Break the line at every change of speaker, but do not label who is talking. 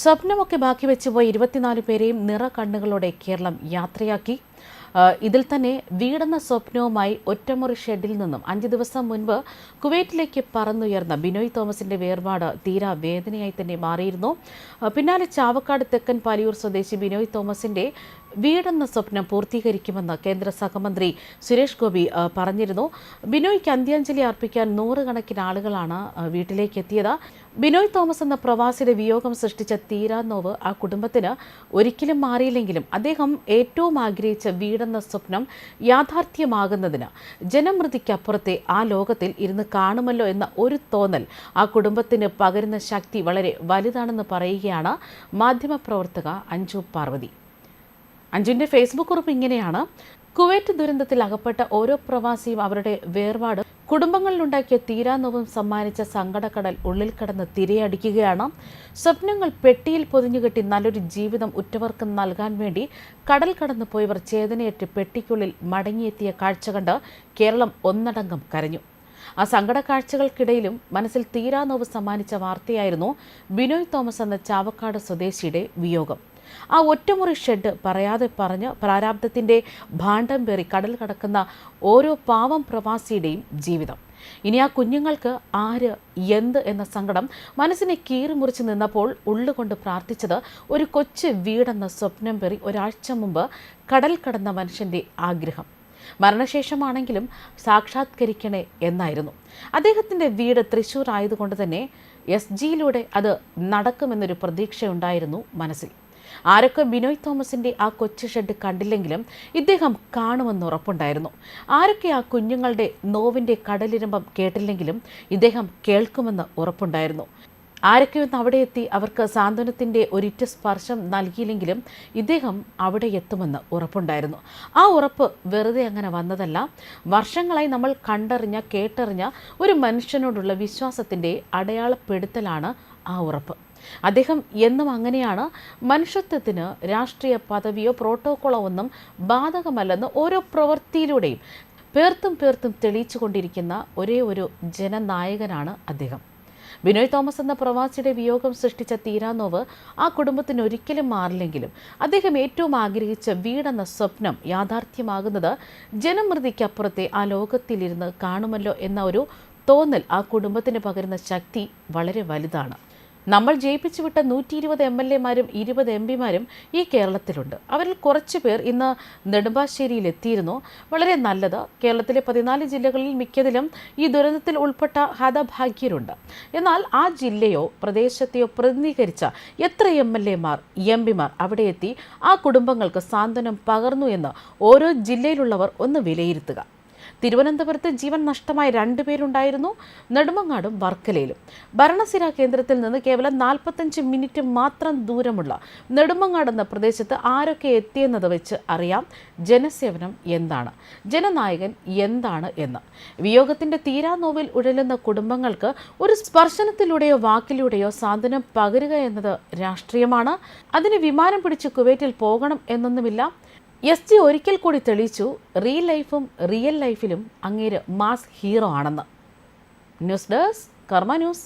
സ്വപ്നമൊക്കെ ബാക്കി വെച്ച് വെച്ചുപോയി ഇരുപത്തിനാല് പേരെയും നിറ കണ്ണുകളോടെ കേരളം യാത്രയാക്കി. ഇതിൽ തന്നെ വീടെന്ന സ്വപ്നവുമായി ഒറ്റമുറി ഷെഡിൽ നിന്നും അഞ്ച് ദിവസം മുൻപ് കുവൈറ്റിലേക്ക് പറന്നുയർന്ന ബിനോയ് തോമസിന്റെ വേർപാട് തീരാ വേദനയായി തന്നെ മാറിയിരുന്നു. പിന്നാലെ ചാവക്കാട് തെക്കൻ പാലിയൂർ സ്വദേശി ബിനോയ് തോമസിന്റെ വീടെന്ന സ്വപ്നം പൂർത്തീകരിക്കുമെന്ന് കേന്ദ്ര സഹമന്ത്രി സുരേഷ് ഗോപി പറഞ്ഞിരുന്നു. ബിനോയ്ക്ക് അന്ത്യാഞ്ജലി അർപ്പിക്കാൻ നൂറുകണക്കിന് ആളുകളാണ് വീട്ടിലേക്ക് എത്തിയത്. ബിനോയ് തോമസ് എന്ന പ്രവാസിയുടെ വിയോഗം സൃഷ്ടിച്ച തീരാനോവ് ആ കുടുംബത്തിന് ഒരിക്കലും മാറിയില്ലെങ്കിലും അദ്ദേഹം ഏറ്റവും ആഗ്രഹിച്ച വീടെന്ന സ്വപ്നം യാഥാർത്ഥ്യമാകുന്നതിന് ജനമൃതിക്കപ്പുറത്തെ ആ ലോകത്തിൽ ഇരുന്ന് കാണുമല്ലോ എന്ന ഒരു തോന്നൽ ആ കുടുംബത്തിന് പകരുന്ന ശക്തി വളരെ വലുതാണെന്ന് പറയുകയാണ് മാധ്യമപ്രവർത്തക അഞ്ജു പാർവതി. അഞ്ജുവിന്റെ ഫേസ്ബുക്ക് കുറിപ്പ് ഇങ്ങനെയാണ്. കുവൈറ്റ് ദുരന്തത്തിൽ അകപ്പെട്ട ഓരോ പ്രവാസിയും അവരുടെ വേർപാട് കുടുംബങ്ങളിലുണ്ടാക്കിയ തീരാനോവും സമ്മാനിച്ച സങ്കടക്കടൽ ഉള്ളിൽ കടന്ന് തിരയടിക്കുകയാണ്. സ്വപ്നങ്ങൾ പെട്ടിയിൽ പൊതിഞ്ഞുകെട്ടി നല്ലൊരു ജീവിതം ഉറ്റവർക്ക് നൽകാൻ വേണ്ടി കടൽ കടന്നു പോയവർ ചേതനയേറ്റ് പെട്ടിക്കുള്ളിൽ മടങ്ങിയെത്തിയ കാഴ്ച കണ്ട് കേരളം ഒന്നടങ്കം കരഞ്ഞു. ആ സങ്കട കാഴ്ചകൾക്കിടയിലും മനസ്സിൽ തീരാനോവ് സമ്മാനിച്ച വാർത്തയായിരുന്നു ബിനോയ് തോമസ് എന്ന ചാവക്കാട് സ്വദേശിയുടെ വിയോഗം. ആ ഒറ്റമുറി ഷെഡ് പറയാതെ പറഞ്ഞ് പ്രാരാബ്ദത്തിന്റെ ഭാണ്ഡം പേറി കടൽ കടക്കുന്ന ഓരോ പാവം പ്രവാസിയുടെയും ജീവിതം. ഇനി ആ കുഞ്ഞുങ്ങൾക്ക് ആര് എന്ത് എന്ന സങ്കടം മനസ്സിനെ കീറിമുറിച്ച് നിന്നപ്പോൾ ഉള്ളുകൊണ്ട് പ്രാർത്ഥിച്ചത് ഒരു കൊച്ചു വീടെന്ന സ്വപ്നം പേറി ഒരാഴ്ച മുമ്പ് കടൽ കടന്ന മനുഷ്യന്റെ ആഗ്രഹം. മരണശേഷമാണെങ്കിലും സാക്ഷാത്കരിക്കണേ എന്നായിരുന്നു. അദ്ദേഹത്തിന്റെ വീട് തൃശ്ശൂർ ആയതുകൊണ്ട് തന്നെ എസ് ജിയിലൂടെ അത് നടക്കുമെന്നൊരു പ്രതീക്ഷയുണ്ടായിരുന്നു മനസ്സിൽ. ആരൊക്കെ ബിനോയ് തോമസിന്റെ ആ കൊച്ചു ഷെഡ് കണ്ടില്ലെങ്കിലും ഇദ്ദേഹം കാണുമെന്ന് ഉറപ്പുണ്ടായിരുന്നു. ആരൊക്കെ ആ കുഞ്ഞുങ്ങളുടെ നോവിന്റെ കടലിരമ്പം കേട്ടില്ലെങ്കിലും ഇദ്ദേഹം കേൾക്കുമെന്ന് ഉറപ്പുണ്ടായിരുന്നു. ആരൊക്കെയൊന്ന് അവിടെ എത്തി അവർക്ക് സാന്ത്വനത്തിന്റെ ഒരിറ്റ സ്പർശം നൽകിയില്ലെങ്കിലും ഇദ്ദേഹം അവിടെ എത്തുമെന്ന് ഉറപ്പുണ്ടായിരുന്നു. ആ ഉറപ്പ് വെറുതെ അങ്ങനെ വന്നതല്ല. വർഷങ്ങളായി നമ്മൾ കണ്ടറിഞ്ഞ കേട്ടറിഞ്ഞ ഒരു മനുഷ്യനോടുള്ള വിശ്വാസത്തിന്റെ അടയാളപ്പെടുത്തലാണ് ആ ഉറപ്പ്. അദ്ദേഹം എന്നും അങ്ങനെയാണ്. മനുഷ്യത്വത്തിന് രാഷ്ട്രീയ പദവിയോ പ്രോട്ടോക്കോളോ ഒന്നും ബാധകമല്ലെന്ന് ഓരോ പ്രവൃത്തിയിലൂടെയും പേർത്തും പേർത്തും തെളിയിച്ചു കൊണ്ടിരിക്കുന്ന ഒരേ ഒരു ജനനായകനാണ് അദ്ദേഹം. ബിനോയ് തോമസ് എന്ന പ്രവാസിയുടെ വിയോഗം സൃഷ്ടിച്ച തീരാനോവ് ആ കുടുംബത്തിന് ഒരിക്കലും മാറില്ലെങ്കിലും അദ്ദേഹം ഏറ്റവും ആഗ്രഹിച്ച വീടെന്ന സ്വപ്നം യാഥാർത്ഥ്യമാകുന്നത് ജനമൃതിക്കപ്പുറത്തെ ആ ലോകത്തിലിരുന്ന് കാണുമല്ലോ എന്ന ഒരു തോന്നൽ ആ കുടുംബത്തിന് പകരുന്ന ശക്തി വളരെ വലുതാണ്. നമ്മൾ ജയിപ്പിച്ചു വിട്ട നൂറ്റി ഇരുപത് എം എൽ എമാരും ഇരുപത് എം പിമാരും ഈ കേരളത്തിലുണ്ട്. അവരിൽ കുറച്ച് പേർ ഇന്ന് നെടുമ്പാശ്ശേരിയിൽ എത്തിയിരുന്നു വളരെ നല്ലത്. കേരളത്തിലെ പതിനാല് ജില്ലകളിൽ മിക്കതിലും ഈ ദുരന്തത്തിൽ ഉൾപ്പെട്ട ഹതഭാഗ്യരുണ്ട്. എന്നാൽ ആ ജില്ലയോ പ്രദേശത്തെയോ പ്രതിനിധീകരിച്ച എത്ര എം എൽ എമാർ എം പിമാർ അവിടെ എത്തി ആ കുടുംബങ്ങൾക്ക് സാന്ത്വനം പകർന്നു എന്ന് ഓരോ ജില്ലയിലുള്ളവർ ഒന്ന് വിലയിരുത്തുക. തിരുവനന്തപുരത്ത് ജീവൻ നഷ്ടമായ രണ്ടുപേരുണ്ടായിരുന്നു നെടുമങ്ങാടും വർക്കലയിലും. ഭരണസിര കേന്ദ്രത്തിൽ നിന്ന് കേവലം നാൽപ്പത്തഞ്ച് മിനിറ്റ് മാത്രം ദൂരമുള്ള നെടുമങ്ങാട് എന്ന പ്രദേശത്ത് ആരൊക്കെ എത്തിയെന്നത് വെച്ച് അറിയാം. ജനസേവനം എന്താണ്? ജനനായകൻ എന്താണ് എന്ന്. വിയോഗത്തിന്റെ തീരാനോവിൽ ഉഴലുന്ന കുടുംബങ്ങൾക്ക് ഒരു സ്പർശനത്തിലൂടെയോ വാക്കിലൂടെയോ സാന്ത്വനം പകരുക എന്നത് രാഷ്ട്രീയമാണ്. അതിന് വിമാനം പിടിച്ച് കുവൈറ്റിൽ പോകണം എന്നൊന്നുമില്ല. എസ് ജി ഒരിക്കൽ കൂടി തെളിയിച്ചു റിയൽ ലൈഫും റിയൽ ലൈഫിലും അങ്ങേര് മാസ് ഹീറോ ആണെന്ന്. News desk Karma news.